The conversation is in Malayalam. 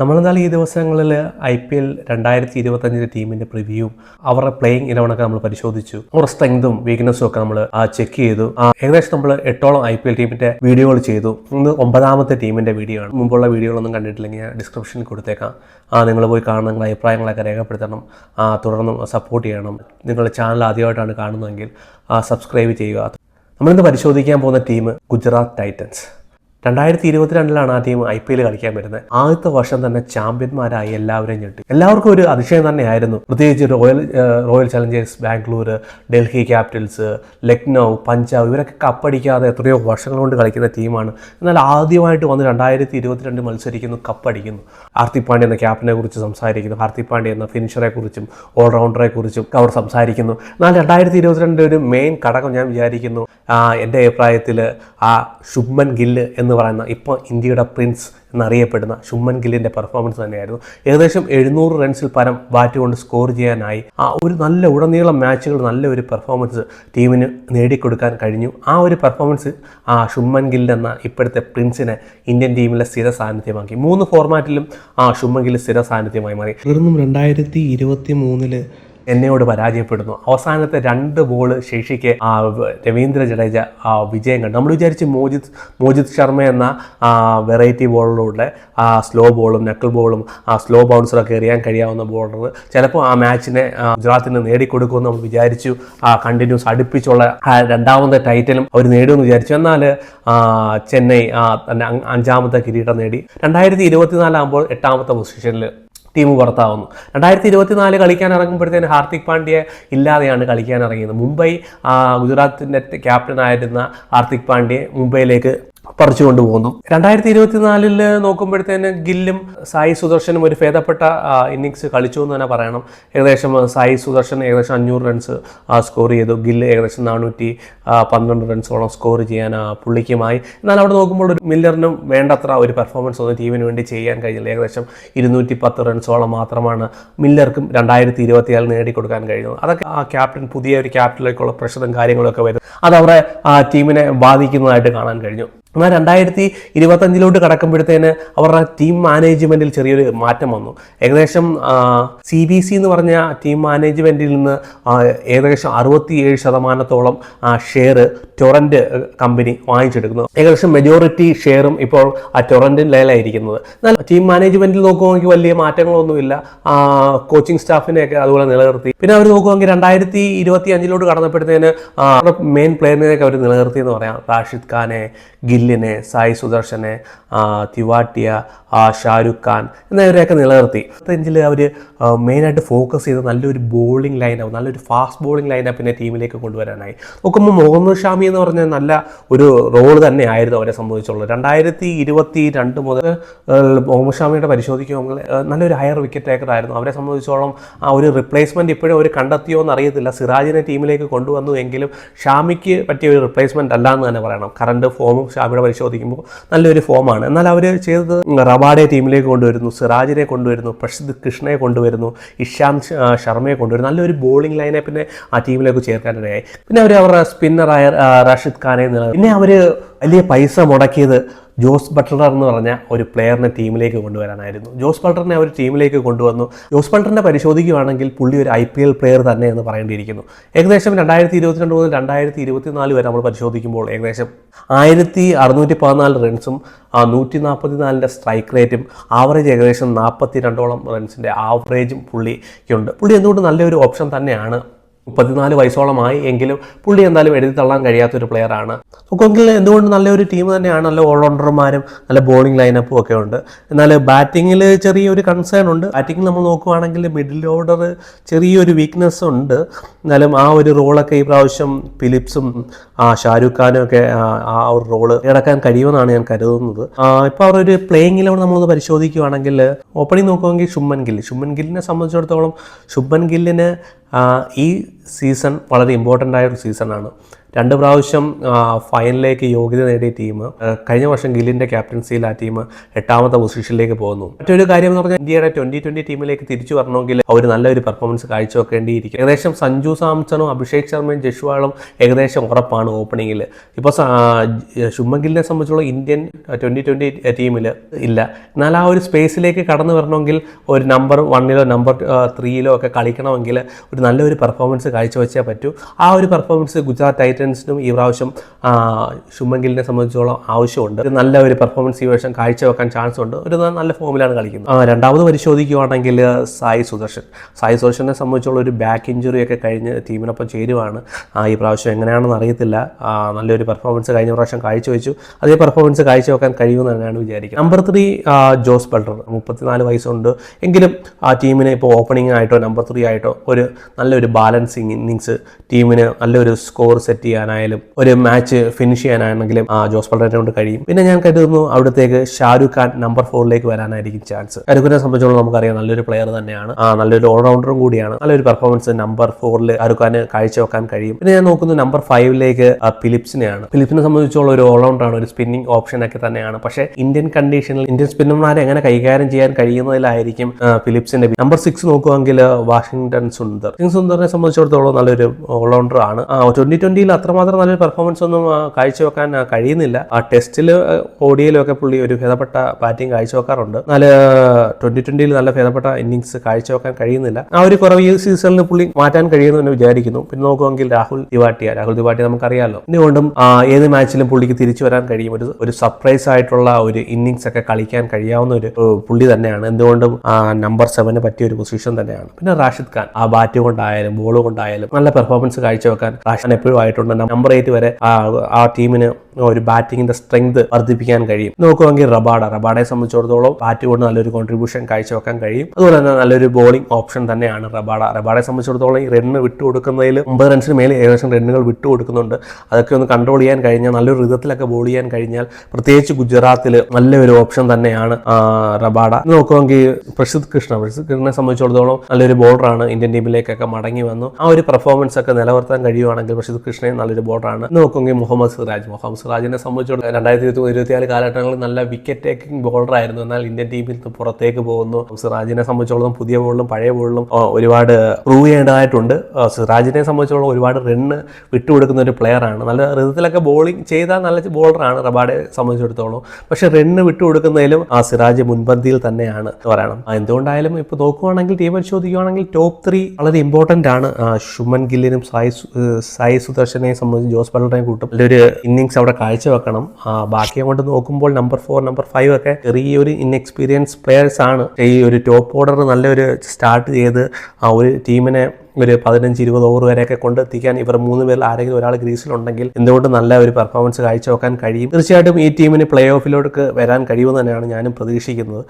നമ്മളെന്തായാലും ഈ ദിവസങ്ങളിൽ ഐ പി എൽ രണ്ടായിരത്തി ഇരുപത്തഞ്ചിന്റെ ടീമിന്റെ പ്രിവ്യൂവും അവരുടെ പ്ലേയിങ് ഇലവനൊക്കെ നമ്മൾ പരിശോധിച്ചു. അവരുടെ സ്ട്രെങ്തും വീക്ക്നസ്സും ഒക്കെ നമ്മൾ ചെക്ക് ചെയ്തു. ഏകദേശം നമ്മൾ എട്ടോളം ഐ പി എൽ ടീമിന്റെ വീഡിയോകൾ ചെയ്തു. ഇന്ന് ഒമ്പതാമത്തെ ടീമിന്റെ വീഡിയോ ആണ്. മുമ്പുള്ള വീഡിയോകളൊന്നും കണ്ടിട്ടില്ലെങ്കിൽ ഞാൻ ഡിസ്ക്രിപ്ഷനിൽ കൊടുത്തേക്കാം. ആ നിങ്ങൾ പോയി കാണണം നിങ്ങളുടെ അഭിപ്രായങ്ങളൊക്കെ രേഖപ്പെടുത്തണം. തുടർന്നും സപ്പോർട്ട് ചെയ്യണം. നിങ്ങളുടെ ചാനൽ ആദ്യമായിട്ടാണ് കാണുന്നതെങ്കിൽ സബ്സ്ക്രൈബ് ചെയ്യുക. നമ്മളിന്ന് പരിശോധിക്കാൻ പോകുന്ന ടീം ഗുജറാത്ത് ടൈറ്റൻസ്. രണ്ടായിരത്തി ഇരുപത്തിരണ്ടിലാണ് ആ ടീം ഐ പി എൽ കളിക്കാൻ വരുന്നത്. ആദ്യത്തെ വർഷം തന്നെ ചാമ്പ്യന്മാരായി എല്ലാവരെയും ഞെട്ടി. എല്ലാവർക്കും ഒരു അതിശയം തന്നെയായിരുന്നു. പ്രത്യേകിച്ച് Royal Royal Challengers Bangalore Delhi Capitals Lucknow Punjab ഇവരൊക്കെ കപ്പടിക്കാതെ എത്രയോ വർഷങ്ങൾ കൊണ്ട് കളിക്കുന്ന ടീമാണ് എന്നാൽ ആദ്യമായിട്ട് വന്ന് രണ്ടായിരത്തി ഇരുപത്തിരണ്ട് മത്സരിക്കുന്നു കപ്പടിക്കുന്നു. ഹാർദിക് പാണ്ഡ്യ എന്ന ക്യാപ്റ്റനെ കുറിച്ച് സംസാരിക്കുന്നു. ഹാർദിക് പാണ്ഡ്യ എന്ന ഫിനിഷറെ കുറിച്ചും ഓൾറൗണ്ടറെ കുറിച്ചും അവർ സംസാരിക്കുന്നു. എന്നാൽ രണ്ടായിരത്തി ഇരുപത്തിരണ്ട് ഒരു മെയിൻ ഘടകം ഞാൻ വിചാരിക്കുന്നു എന്റെ അഭിപ്രായത്തിൽ ആ ശുഭ്മൻ ഗില്ല് എന്ന് പറയുന്ന ഇപ്പോൾ ഇന്ത്യയുടെ പ്രിൻസ് എന്നറിയപ്പെടുന്ന ശുമ്മൻ ഗില്ലിന്റെ പെർഫോമൻസ് തന്നെയായിരുന്നു. ഏകദേശം എഴുന്നൂറ് റൺസിൽ പരം ബാറ്റ് കൊണ്ട് സ്കോർ ചെയ്യാനായി ആ ഒരു നല്ല ഉടനീളം മാച്ചുകൾ നല്ല ഒരു പെർഫോമൻസ് ടീമിന് നേടിക്കൊടുക്കാൻ കഴിഞ്ഞു. ആ ഒരു പെർഫോമൻസ് ആ ശുമ്മൻ ഗിൽ എന്ന ഇപ്പോഴത്തെ പ്രിൻസിനെ ഇന്ത്യൻ ടീമിലെ സ്ഥിര സാന്നിധ്യമാക്കി. മൂന്ന് ഫോർമാറ്റിലും ആ ശുമ്മൻ ഗിൽ സ്ഥിര സാന്നിധ്യമായി മാറി. തുടർന്നും രണ്ടായിരത്തി ഇരുപത്തി മൂന്നിൽ എന്നോട് പരാജയപ്പെടുന്നു. അവസാനത്തെ രണ്ട് ബോൾ ശേഷിക്ക് രവീന്ദ്ര ജഡേജ വിജയം കണ്ടു. നമ്മൾ വിചാരിച്ച് മോജിത് മോജിത് ശർമ്മ എന്ന വെറൈറ്റി ബോളിലൂടെ ആ സ്ലോ ബോളും നക്കിൾ ബോളും ആ സ്ലോ ബൗൺസറൊക്കെ എറിയാൻ കഴിയാവുന്ന ബോളർ ചിലപ്പോൾ ആ മാച്ചിനെ ഗുജറാത്തിന് നേടിക്കൊടുക്കുമെന്ന് നമ്മൾ വിചാരിച്ചു ആ കണ്ടിന്യൂസ് അടുപ്പിച്ചുള്ള രണ്ടാമത്തെ ടൈറ്റിലും അവർ നേടുമെന്ന് വിചാരിച്ചു. എന്നാൽ ചെന്നൈ അഞ്ചാമത്തെ കിരീടം നേടി. രണ്ടായിരത്തി ഇരുപത്തിനാലാകുമ്പോൾ എട്ടാമത്തെ പൊസിഷനിൽ ടീം പുറത്താവുന്നു. രണ്ടായിരത്തി ഇരുപത്തിനാല് കളിക്കാൻ ഇറങ്ങുമ്പോഴത്തേന് ഹാർദിക് പാണ്ഡ്യ ഇല്ലാതെയാണ് കളിക്കാൻ ഇറങ്ങിയത്. മുംബൈ ഗുജറാത്തിന്റെ ക്യാപ്റ്റനായിരുന്ന ഹാർദിക് പാണ്ഡ്യ മുംബൈയിലേക്ക് പറിച്ചു കൊണ്ടുപോകുന്നു രണ്ടായിരത്തി ഇരുപത്തിനാലിൽ നോക്കുമ്പോഴത്തേന് ഗില്ലും സായി സുദർശനും ഒരു ഭേദപ്പെട്ട ഇന്നിങ്സ് കളിച്ചു എന്ന് തന്നെ പറയണം. ഏകദേശം സായി സുദർശൻ ഏകദേശം അഞ്ഞൂറ് റൺസ് സ്കോർ ചെയ്തു. ഗില്ല് ഏകദേശം നാനൂറ്റി പന്ത്രണ്ട് റൺസോളം സ്കോർ ചെയ്യാൻ പുള്ളിക്കുമായി. എന്നാൽ അവിടെ നോക്കുമ്പോൾ ഒരു മില്ലറിനും വേണ്ടത്ര ഒരു പെർഫോമൻസ് ഒന്നും ടീമിന് വേണ്ടി ചെയ്യാൻ കഴിഞ്ഞില്ല. ഏകദേശം ഇരുന്നൂറ്റി പത്ത് റൺസോളം മാത്രമാണ് മില്ലർക്കും രണ്ടായിരത്തി ഇരുപത്തിയാൽ നേടിക്കൊടുക്കാൻ കഴിഞ്ഞത്. അതൊക്കെ ആ ക്യാപ്റ്റൻ പുതിയ ഒരു ക്യാപ്റ്റനിലേക്കുള്ള പ്രഷറും കാര്യങ്ങളൊക്കെ വരും അത് അവരെ ടീമിനെ ബാധിക്കുന്നതായിട്ട് കാണാൻ കഴിഞ്ഞു. എന്നാൽ രണ്ടായിരത്തി ഇരുപത്തഞ്ചിലോട്ട് കടക്കുമ്പോഴത്തേന് അവരുടെ ടീം മാനേജ്മെന്റിൽ ചെറിയൊരു മാറ്റം വന്നു. ഏകദേശം സി ബി സി എന്ന് പറഞ്ഞ ടീം മാനേജ്മെന്റിൽ നിന്ന് ഏകദേശം അറുപത്തിയേഴ് ശതമാനത്തോളം ഷെയർ ടൊറന്റ് കമ്പനി വാങ്ങിച്ചെടുക്കുന്നു. ഏകദേശം മെജോറിറ്റി ഷെയറും ഇപ്പോൾ ആ ടൊറന്റിന്റെ ലേലായിരിക്കുന്നത് എന്നാൽ ടീം മാനേജ്മെന്റിൽ നോക്കുകയാണെങ്കിൽ വലിയ മാറ്റങ്ങളൊന്നുമില്ല. കോച്ചിങ് സ്റ്റാഫിനെയൊക്കെ അതുപോലെ നിലനിർത്തി. പിന്നെ അവർ നോക്കുകയാണെങ്കിൽ രണ്ടായിരത്തി ഇരുപത്തി അഞ്ചിലോട്ട് കടന്നപ്പോഴത്തേന് മെയിൻ പ്ലെയറിനെയൊക്കെ അവർ നിലനിർത്തി എന്ന് പറയാം. റാഷിദ് ഖാനെ ഗില്ലിനെ സായി സുദർശനെ തിവാട്ടിയ ഷാരുഖ് ഖാൻ എന്നിവരെയൊക്കെ നിലനിർത്തി. അഞ്ചിൽ അവർ മെയിനായിട്ട് ഫോക്കസ് ചെയ്ത് നല്ലൊരു ബോളിംഗ് ലൈനപ്പ് നല്ലൊരു ഫാസ്റ്റ് ബോളിംഗ് ലൈനപ്പിനെ ടീമിലേക്ക് കൊണ്ടുവരാനായി. നോക്കുമ്പോൾ മുഹമ്മദ് ഷാമി എന്ന് പറഞ്ഞ നല്ല ഒരു റോൾ തന്നെയായിരുന്നു അവരെ സംബന്ധിച്ചുള്ളത്. രണ്ടായിരത്തി ഇരുപത്തി രണ്ട് മുതൽ മുഹമ്മദ് ഷാമിയുടെ പരിശോധിക്കുമ്പോൾ നല്ലൊരു ഹയർ വിക്കറ്റ് ടേക്കർ ആയിരുന്നു. അവരെ സംബന്ധിച്ചോളം ആ ഒരു റിപ്ലേസ്മെന്റ് ഇപ്പോഴും അവർ കണ്ടെത്തിയോ എന്ന് അറിയത്തില്ല. സിറാജിനെ ടീമിലേക്ക് കൊണ്ടുവന്നു എങ്കിലും ഷാമിക്ക് പറ്റിയ ഒരു റിപ്ലേസ്മെന്റ് അല്ല എന്ന് തന്നെ പറയണം. കറണ്ട് ഫോമും ഷാമിയുടെ പരിശോധിക്കുമ്പോൾ നല്ലൊരു ഫോമാണ്. എന്നാൽ അവർ ചെയ്തത് റബാഡെ ടീമിലേക്ക് കൊണ്ടുവരുന്നു സിറാജിനെ കൊണ്ടുവരുന്നു പ്രസിദ്ധ് കൃഷ്ണയെ കൊണ്ടുവരുന്നു ഇഷാന്ത് ശർമ്മയെ കൊണ്ടുവരുന്നു. നല്ലൊരു ബോളിംഗ് ലൈനെ പിന്നെ ആ ടീമിലേക്ക് ചേർക്കാനിടയായി. പിന്നെ അവർ അവരുടെ സ്പിന്നറായ റഷിദ് ഖാനെ പിന്നെ അവർ വലിയ പൈസ മുടക്കിയത് ജോസ് ബട്ട്ലർ എന്ന് പറഞ്ഞ ഒരു പ്ലെയറിനെ ടീമിലേക്ക് കൊണ്ടുവരാനായിരുന്നു. ജോസ് ബട്ട്ലറിനെ അവർ ടീമിലേക്ക് കൊണ്ടുവന്നു. ജോസ് ബട്ട്ലറിനെ പരിശോധിക്കുകയാണെങ്കിൽ പുള്ളി ഒരു ഐ പി എൽ പ്ലെയർ തന്നെ എന്ന് പറയേണ്ടിയിരിക്കുന്നു. ഏകദേശം രണ്ടായിരത്തി ഇരുപത്തിരണ്ട് മുതൽ രണ്ടായിരത്തി ഇരുപത്തിനാല് വരെ നമ്മൾ പരിശോധിക്കുമ്പോൾ ഏകദേശം ആയിരത്തി അറുന്നൂറ്റി പതിനാല് റൺസും നൂറ്റി നാൽപ്പത്തി നാലിന്റെ സ്ട്രൈക്ക് റേറ്റും ആവറേജ് ഏകദേശം നാൽപ്പത്തി രണ്ടോളം റൺസിന്റെ ആവറേജും പുള്ളിക്കുണ്ട്. പുള്ളി എന്തുകൊണ്ട് നല്ലൊരു ഓപ്ഷൻ തന്നെയാണ് മുപ്പത്തിനാല് വയസ്സോളമായി എങ്കിലും പുള്ളി എന്തായാലും എഴുതി തള്ളാൻ കഴിയാത്തൊരു പ്ലെയറാണ് നോക്കുമെങ്കിൽ എന്തുകൊണ്ട് നല്ലൊരു ടീം തന്നെയാണ് നല്ല ഓൾറൗണ്ടർമാരും നല്ല ബോളിംഗ് ലൈനപ്പും ഒക്കെ ഉണ്ട്. എന്നാൽ ബാറ്റിങ്ങിൽ ചെറിയൊരു കൺസേൺ ഉണ്ട്. ബാറ്റിംഗ് നമ്മൾ നോക്കുവാണെങ്കിൽ മിഡിൽ ഓർഡർ ചെറിയൊരു വീക്ക്നെസ് ഉണ്ട്. എന്നാലും ആ ഒരു റോളൊക്കെ ഈ പ്രാവശ്യം ഫിലിപ്സും ആ, ഷാരൂഖ് ഖാനും ഒക്കെ ആ, ഒരു റോൾ ഇടക്കാൻ കഴിയുമെന്നാണ് ഞാൻ കരുതുന്നത്. ഇപ്പോൾ അവരൊരു പ്ലേയിങ് ഇലവൻ നമ്മളൊന്ന് പരിശോധിക്കുകയാണെങ്കിൽ ഓപ്പണിംഗ് നോക്കുമെങ്കിൽ ശുഭൻ ഗിൽ. ശുഭൻ ഗില്ലിനെ സംബന്ധിച്ചിടത്തോളം ശുഭൻ ഗില്ലിന് ഈ സീസൺ വളരെ ഇമ്പോർട്ടന്റ് ആയ ഒരു സീസണാണ് രണ്ട് പ്രാവശ്യം ഫൈനലിലേക്ക് യോഗ്യത നേടിയ ടീം കഴിഞ്ഞ വർഷം ഗില്ലിന്റെ ക്യാപ്റ്റൻസിയിൽ ആ ടീം എട്ടാമത്തെ പൊസിഷനിലേക്ക് പോകുന്നു. മറ്റൊരു കാര്യം എന്ന് പറഞ്ഞാൽ ഇന്ത്യയുടെ ട്വന്റി ട്വന്റി ടീമിലേക്ക് തിരിച്ചു വരണമെങ്കിൽ അവർ നല്ലൊരു പെർഫോമൻസ് കാഴ്ചവെക്കേണ്ടിയിരിക്കും. ഏകദേശം സഞ്ജു സാംസണും അഭിഷേക് ശർമ്മയും ജഷ്വാളും ഏകദേശം ഉറപ്പാണ് ഓപ്പണിങ്ങിൽ ഇപ്പോൾ ശുഭൻ ഗില്ലിനെ സംബന്ധിച്ചുള്ള ഇന്ത്യൻ ട്വന്റി ട്വന്റി ടീമിൽ ഇല്ല. എന്നാൽ ആ ഒരു സ്പേസിലേക്ക് കടന്നു വരണമെങ്കിൽ ഒരു നമ്പർ വണ്ണിലോ നമ്പർ ത്രീയിലോ ഒക്കെ കളിക്കണമെങ്കിൽ ഒരു നല്ലൊരു പെർഫോമൻസ് കാഴ്ചവെച്ചേ പറ്റൂ. ആ ഒരു പെർഫോമൻസ് ഗുജറാത്ത് ടൈറ്റൻസിനും ഈ പ്രാവശ്യം ശുഭങ്കിലിനെ സംബന്ധിച്ചോളം ആവശ്യമുണ്ട്. നല്ല ഒരു പെർഫോമൻസ് ഈ വർഷം കാഴ്ചവെക്കാൻ ചാൻസ് ഉണ്ട്. ഒരു നല്ല ഫോമിലാണ് കളിക്കുന്നത്. രണ്ടാമത് പരിശോധിക്കുകയാണെങ്കിൽ സായി സുദർശൻ. സായി സുദർശനെ സംബന്ധിച്ചുള്ള ഒരു ബാക്ക് ഇഞ്ചുറി ഒക്കെ കഴിഞ്ഞ് ടീമിനൊപ്പം ചേരുവാണ്. ഈ പ്രാവശ്യം എങ്ങനെയാണെന്ന് അറിയത്തില്ല. നല്ലൊരു പെർഫോമൻസ് കഴിഞ്ഞ പ്രാവശ്യം കാഴ്ചവെച്ചു. അതേ പെർഫോമൻസ് കാഴ്ചവെക്കാൻ കഴിയുമെന്ന് തന്നെയാണ് വിചാരിക്കുന്നത്. നമ്പർ ത്രീ ജോസ് ബൾട്ടർ മുപ്പത്തിനാല് വയസ്സുണ്ട്. എങ്കിലും ആ ടീമിന് ഇപ്പോൾ ഓപ്പണിംഗ് ആയിട്ടോ നമ്പർ ത്രീ ആയിട്ടോ ഒരു നല്ലൊരു ബാലൻസിങ് ഇന്നിങ്സ് ടീമിന് നല്ലൊരു സ്കോർ സെറ്റ് ചെയ്യാനായാലും ഒരു മാച്ച് ഫിനിഷ് ചെയ്യാനാണെങ്കിലും ആ, ജോസ് ബൾട്ടറിനെ കൊണ്ട് കഴിയും. പിന്നെ ഞാൻ കരുതുന്നു അവിടത്തേക്ക് ഷാരൂഖ് ഖാൻ നമ്പർ ഫോറിലേക്ക് വരാനായിരിക്കും ചാൻസ് ഷാരൂഖ് ഖാനെ സംബന്ധിച്ചോളം നമുക്കറിയാം നല്ലൊരു പ്ലെയർ തന്നെയാണ്. ആ, നല്ലൊരു ഓൾറൗണ്ടറും കൂടിയാണ്. നല്ലൊരു പെർഫോമൻസ് നമ്പർ ഫോറിൽ ഷാരൂഖ് ഖാന് കാഴ്ചവെക്കാൻ കഴിയും. പിന്നെ ഞാൻ നോക്കുന്നു നമ്പർ ഫൈവിലേക്ക് ഫിലിപ്സിനെയാണ് ഫിലിപ്സിനെ സംബന്ധിച്ചോളം ഒരു ഓൾറൗണ്ടറാണ് ഒരു സ്പിന്നിങ് ഓപ്ഷൻ ഒക്കെ തന്നെയാണ്. പക്ഷേ ഇന്ത്യൻ കണ്ടീഷനിൽ ഇന്ത്യൻ സ്പിന്നർമാരെ എങ്ങനെ കൈകാര്യം ചെയ്യാൻ കഴിയുന്നതിലായിരിക്കും ഫിലിപ്സിന്റെ നമ്പർ സിക്സ് നോക്കുവാണെങ്കിൽ വാഷിംഗ്ടൺ സുന്ദർ. സുന്ദറിനെ സംബന്ധിച്ചിടത്തോളം നല്ലൊരു ഓൾറൗണ്ടർ ആണ്. ട്വന്റി ട്വന്റിയിൽ അത്രമാത്രം നല്ലൊരു പെർഫോമൻസ് ഒന്നും കാഴ്ചവെക്കാൻ കഴിയുന്നില്ല. ആ ടെസ്റ്റിൽ ഓഡിയയിലും ഒക്കെ പുള്ളി ഒരു ഭേദപ്പെട്ട ബാറ്റിംഗ് കാഴ്ചവെക്കാറുണ്ട്. നല്ല ട്വന്റി ട്വന്റിയിൽ നല്ല ഭേദപ്പെട്ട ഇന്നിങ്സ് കാഴ്ചവെക്കാൻ കഴിയുന്നില്ല. ആ ഒരു കുറവ് ഈ സീസണിൽ പുള്ളി മാറ്റാൻ കഴിയുമെന്ന് വിചാരിക്കുന്നു. പിന്നെ നോക്കുമെങ്കിൽ രാഹുൽ ദിവാട്ടിയ. രാഹുൽ ദിവാട്ടിയ നമുക്കറിയാമല്ലോ എന്തുകൊണ്ടും ഏത് മാച്ചിലും പുള്ളിക്ക് തിരിച്ചു വരാൻ കഴിയും. ഒരു ഒരു സർപ്രൈസ് ആയിട്ടുള്ള ഒരു ഇന്നിങ്സ് ഒക്കെ കളിക്കാൻ കഴിയാവുന്ന ഒരു പുള്ളി തന്നെയാണ്. എന്തുകൊണ്ടും നമ്പർ സെവന് പറ്റിയ ഒരു പൊസിഷൻ തന്നെയാണ്. പിന്നെ റാഷിദ് ഖാൻ. ആ ബാറ്റ് കൊണ്ടായാലും ബോൾ കൊണ്ടായാലും നല്ല പെർഫോമൻസ് കാഴ്ചവെക്കാൻ റാഷിദ് എപ്പോഴും ആയിട്ടുണ്ട്. നമ്പർ എയ്റ്റ് വരെ ആ ടീമിന് ഒരു ബാറ്റിങ്ങിന്റെ സ്ട്രെങ്ത് വർദ്ധിപ്പിക്കാൻ കഴിയും. നോക്കുവാണെങ്കിൽ റബാഡ. റബാഡയെ സംബന്ധിച്ചിടത്തോളം ബാറ്റ് കൊണ്ട് നല്ലൊരു കോൺട്രിബ്യൂഷൻ കാഴ്ചവെക്കാൻ കഴിയും. അതുപോലെ തന്നെ നല്ലൊരു ബോളിംഗ് ഓപ്ഷൻ തന്നെയാണ് റബാഡ. റബാഡയെ സംബന്ധിച്ചിടത്തോളം ഈ റണ്ണ് വിട്ടുകൊടുക്കുന്നതിൽ ഒമ്പത് റൺസിന് മേലെ ഏകദേശം റണ്ണുകൾ വിട്ടു വിട്ടുകൊടുക്കുന്നുണ്ട്. അതൊക്കെ ഒന്ന് കൺട്രോൾ ചെയ്യാൻ കഴിഞ്ഞാൽ നല്ലൊരു വിധത്തിലൊക്കെ ബോൾ ചെയ്യാൻ കഴിഞ്ഞാൽ പ്രത്യേകിച്ച് ഗുജറാത്തിൽ നല്ലൊരു ഓപ്ഷൻ തന്നെയാണ് റബാഡ. നോക്കുവാണെങ്കിൽ പ്രസിദ്ധ് കൃഷ്ണ. പ്രസിദ്ധ് കൃഷ്ണനെ സംബന്ധിച്ചിടത്തോളം നല്ലൊരു ബോളറാണ് ഇന്ത്യൻ ടീമിലേക്കൊക്കെ മടങ്ങി വന്നു. ആ ഒരു പെർഫോമൻസ് ഒക്കെ നിലനിർത്താൻ കഴിയുവാണെങ്കിൽ പ്രസിദ്ധ് കൃഷ്ണയും നല്ലൊരു ബോളറാണ് നോക്കുമെങ്കിൽ മുഹമ്മദ് സിറാജ്. മുഹമ്മദ് സിറാജിനെ സംബന്ധിച്ചിടത്തോളം രണ്ടായിരത്തി ഇരുപത്തി ഇരുപത്തിനാല് കാലഘട്ടങ്ങളിൽ നല്ല വിക്കറ്റ് ടേക്കിംഗ് ബോളറായിരുന്നു എന്നാൽ ഇന്ത്യൻ ടീമിൽ നിന്ന് പുറത്തേക്ക് പോകുന്നു. സിറാജിനെ സംബന്ധിച്ചിടത്തോളം പുതിയ ബോളിലും പഴയ ബോളിലും ഒരുപാട് പ്രൂവ് ചെയ്യേണ്ടതായിട്ടുണ്ട്. സിറാജിനെ സംബന്ധിച്ചിടത്തോളം ഒരുപാട് റണ്ണ് വിട്ടുകൊടുക്കുന്ന ഒരു പ്ലെയറാണ് നല്ല ഋതത്തിലൊക്കെ ബോളിംഗ് ചെയ്താൽ നല്ല ബോളറാണ് റബാഡെ സംബന്ധിച്ചിടത്തോളം. പക്ഷെ റണ്ണ് വിട്ടുകൊടുക്കുന്നതിലും ആ സിറാജ് മുൻപന്തിയിൽ തന്നെയാണ് പറയണം. എന്തുകൊണ്ടായാലും ഇപ്പോൾ നോക്കുവാണെങ്കിൽ ടീം പരിശോധിക്കുകയാണെങ്കിൽ ടോപ്പ് ത്രീ വളരെ ഇമ്പോർട്ടന്റ് ആണ്. ശുമൻ ഗില്ലിനും സായി സായി ഏഹ് സായി സംബന്ധിച്ച് ജോസ് ബൾട്ടറിനെയും കൂട്ടും നല്ലൊരു ഇന്നിങ്സ് അവിടെ കാഴ്ചവെക്കണം. ബാക്കി അങ്ങോട്ട് നോക്കുമ്പോൾ നമ്പർ ഫോർ നമ്പർ ഫൈവ് ഒക്കെ ചെറിയൊരു ഇൻഎക്സ്പീരിയൻസ് പ്ലെയേഴ്സ് ആണ്. ഈ ഒരു ടോപ്പ് ഓർഡർ നല്ലൊരു സ്റ്റാർട്ട് ചെയ്ത് ആ ഒരു ടീമിനെ ഒരു പതിനഞ്ച് ഇരുപത് ഓവർ വരെയൊക്കെ കൊണ്ടെത്തിക്കാൻ ഇവർ മൂന്ന് പേരിൽ ആരെങ്കിലും ഒരാൾ ഗ്രീസിലുണ്ടെങ്കിൽ എന്തുകൊണ്ട് നല്ല ഒരു പെർഫോമൻസ് കാഴ്ചവെക്കാൻ കഴിയും? തീർച്ചയായിട്ടും ഈ ടീമിന് പ്ലേ ഓഫിലോട്ട് വരാൻ കഴിയുമെന്ന് തന്നെയാണ് ഞാനും പ്രതീക്ഷിക്കുന്നത്.